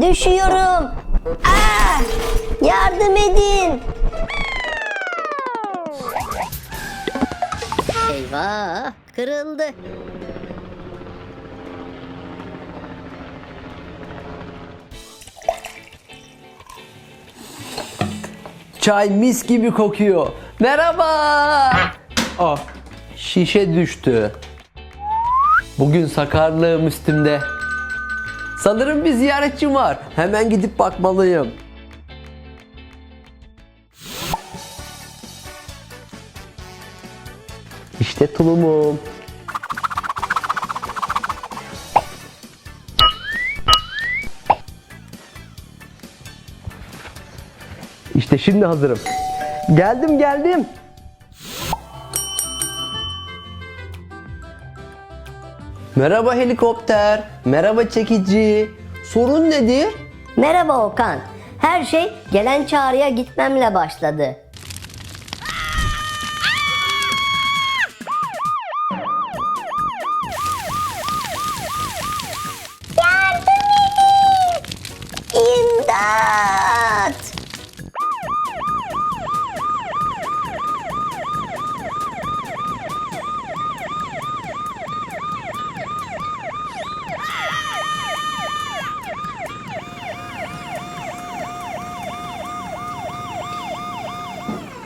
Düşüyorum. Aa! Yardım edin. Eyvah, kırıldı. Çay mis gibi kokuyor. Merhaba. Ah, şişe düştü. Bugün sakarlığım üstümde. Sanırım bir ziyaretçim var. Hemen gidip bakmalıyım. İşte tulumum. İşte şimdi hazırım. Geldim geldim. Merhaba helikopter. Merhaba çekici. Sorun nedir? Merhaba Okan. Her şey gelen çağrıya gitmemle başladı.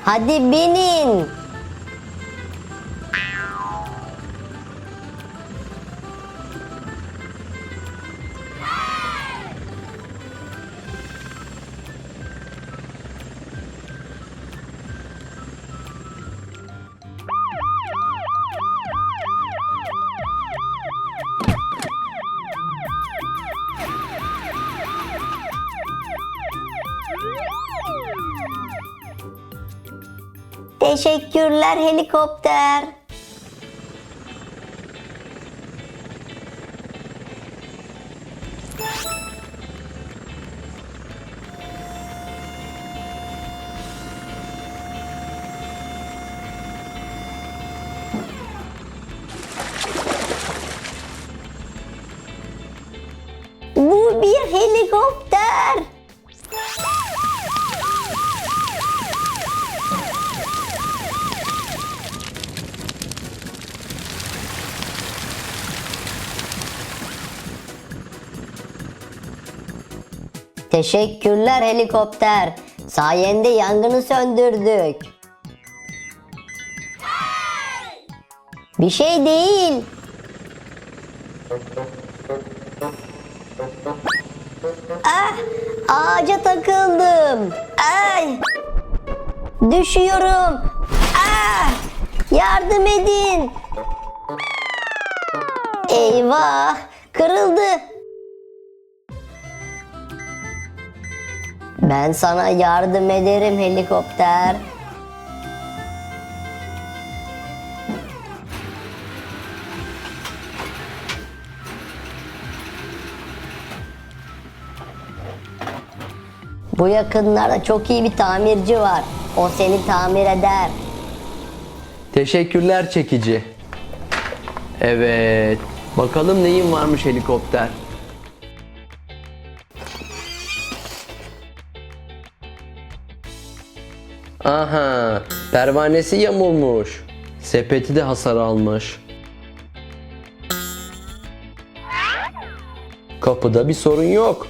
Hadi binin. Teşekkürler helikopter. Bu bir helikopter. Teşekkürler helikopter. Sayende yangını söndürdük. Bir şey değil. Ah, ağaca takıldım. Ay! Düşüyorum. Ah! Yardım edin. Eyvah! Kırıldı. Ben sana yardım ederim helikopter. Bu yakınlarda çok iyi bir tamirci var. O seni tamir eder. Teşekkürler çekici. Evet. Bakalım neyin varmış helikopter. Aha, pervanesi yamulmuş. Sepeti de hasar almış. Kapıda bir sorun yok.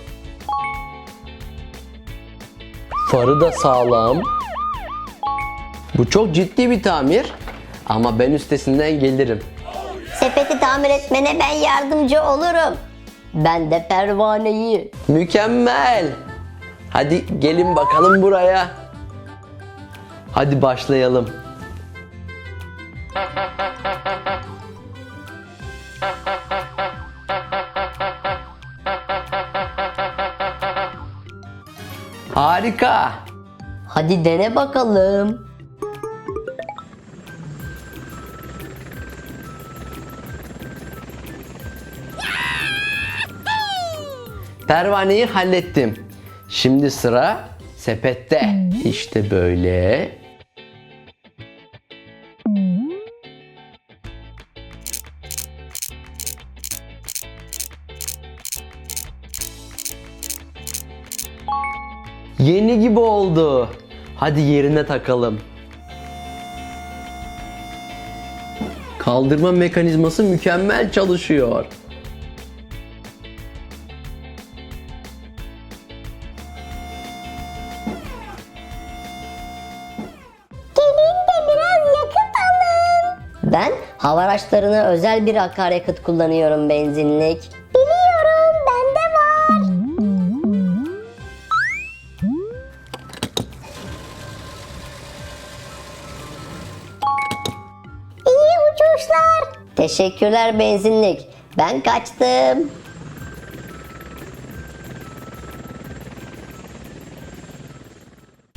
Farı da sağlam. Bu çok ciddi bir tamir ama ben üstesinden gelirim. Sepeti tamir etmene ben yardımcı olurum. Ben de pervaneyi. Mükemmel. Hadi gelin bakalım buraya. Hadi başlayalım. Harika. Hadi dene bakalım. Pervaneyi hallettim. Şimdi sıra sepette. İşte böyle. Yeni gibi oldu. Hadi yerine takalım. Kaldırma mekanizması mükemmel çalışıyor. Gelin de biraz yakıt alın. Ben hava araçlarına özel bir akaryakıt kullanıyorum benzinlik. Teşekkürler benzinlik. Ben kaçtım.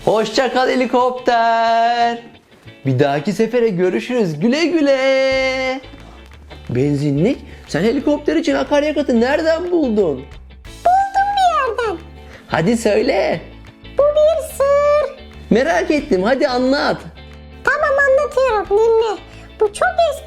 Hoşça kal helikopter. Bir dahaki sefere görüşürüz. Güle güle. Benzinlik, sen helikopter için akaryakıtı nereden buldun? Buldum bir yerden. Hadi söyle. Bu bir sır. Merak ettim. Hadi anlat. Tamam anlatıyorum dinle. Bu çok eski